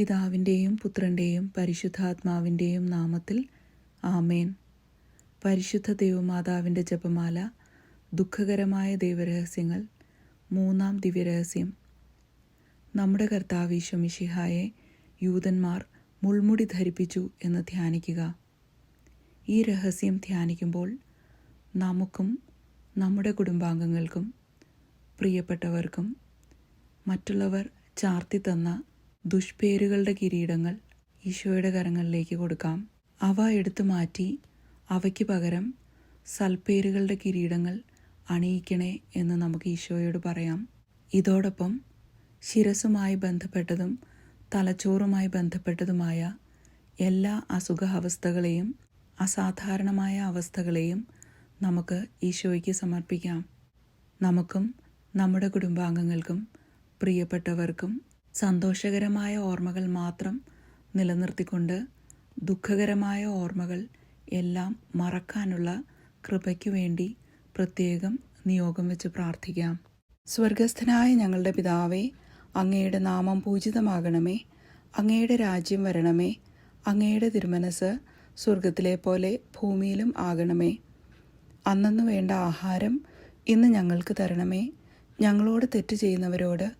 പിതാവിന്റെയും പുത്രന്റെയും പരിശുദ്ധാത്മാവിന്റെയും നാമത്തിൽ ആമേൻ. പരിശുദ്ധ ദൈവമാതാവിന്റെ ജപമാല ദുഃഖകരമായ ദൈവരഹസ്യങ്ങൾ മൂന്നാം ദിവ്യരഹസ്യം. നമ്മുടെ കർത്താവീശോ ഈശ്വമിഷിഹായെ യൂതന്മാർ മുൾമുടി ധരിപ്പിച്ചു എന്ന് ധ്യാനിക്കുക. ഈ രഹസ്യം ധ്യാനിക്കുമ്പോൾ നമുക്കും നമ്മുടെ കുടുംബാംഗങ്ങൾക്കും പ്രിയപ്പെട്ടവർക്കും മറ്റുള്ളവർ ചാർത്തി തന്ന ദുഷ്പേരുകളുടെ കിരീടങ്ങൾ ഈശോയുടെ കരങ്ങളിലേക്ക് കൊടുക്കാം. അവ എടുത്തു മാറ്റി അവയ്ക്ക് പകരം സൽപ്പേരുകളുടെ കിരീടങ്ങൾ അണിയിക്കണേ എന്ന് നമുക്ക് ഈശോയോട് പറയാം. ഇതോടൊപ്പം ശിരസുമായി ബന്ധപ്പെട്ടതും തലച്ചോറുമായി ബന്ധപ്പെട്ടതുമായ എല്ലാ അസുഖാവസ്ഥകളെയും അസാധാരണമായ അവസ്ഥകളെയും നമുക്ക് ഈശോയ്ക്ക് സമർപ്പിക്കാം. നമുക്കും നമ്മുടെ കുടുംബാംഗങ്ങൾക്കും പ്രിയപ്പെട്ടവർക്കും സന്തോഷകരമായ ഓർമ്മകൾ മാത്രം നിലനിർത്തിക്കൊണ്ട് ദുഃഖകരമായ ഓർമ്മകൾ എല്ലാം മറക്കാനുള്ള കൃപയ്ക്കു വേണ്ടി പ്രത്യേകം നിയോഗം വെച്ച് പ്രാർത്ഥിക്കാം. സ്വർഗസ്ഥനായ ഞങ്ങളുടെ പിതാവേ അങ്ങയുടെ നാമം പൂജിതമാകണമേ. അങ്ങയുടെ രാജ്യം വരണമേ. അങ്ങയുടെ തിരുമനസ് സ്വർഗത്തിലെ പോലെ ഭൂമിയിലും ആകണമേ. അന്നു വേണ്ട ആഹാരം ഇന്ന് ഞങ്ങൾക്ക് തരണമേ. ഞങ്ങളോട് തെറ്റ് ചെയ്യുന്നവരോട്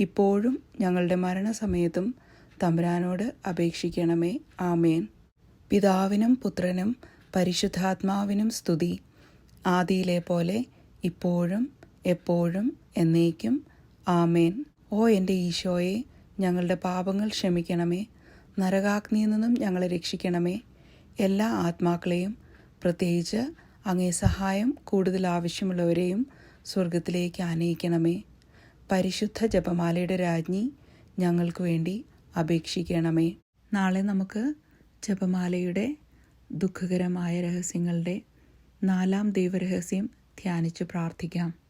ഇപ്പോഴും ഞങ്ങളുടെ മരണസമയത്തും തമ്പുരാനോട് അപേക്ഷിക്കണമേ. ആമേൻ. പിതാവിനും പുത്രനും പരിശുദ്ധാത്മാവിനും സ്തുതി. ആദിയിലെ പോലെ ഇപ്പോഴും എപ്പോഴും എന്നേക്കും. ആമേൻ. ഓ എന്റെ ഈശോയെ ഞങ്ങളുടെ പാപങ്ങൾ ക്ഷമിക്കണമേ. നരകാഗ്നിയിൽ നിന്നും ഞങ്ങളെ രക്ഷിക്കണമേ. എല്ലാ ആത്മാക്കളെയും പ്രത്യേകിച്ച് അങ്ങേ സഹായം കൂടുതൽ ആവശ്യമുള്ളവരെയും സ്വർഗത്തിലേക്ക് ആനയിക്കണമേ. പരിശുദ്ധ ജപമാലയുടെ രാജ്ഞി ഞങ്ങൾക്ക് വേണ്ടി അപേക്ഷിക്കണമേ. നാളെ നമുക്ക് ജപമാലയുടെ ദുഃഖകരമായ രഹസ്യങ്ങളുടെ നാലാം ദൈവരഹസ്യം ധ്യാനിച്ച് പ്രാർത്ഥിക്കാം.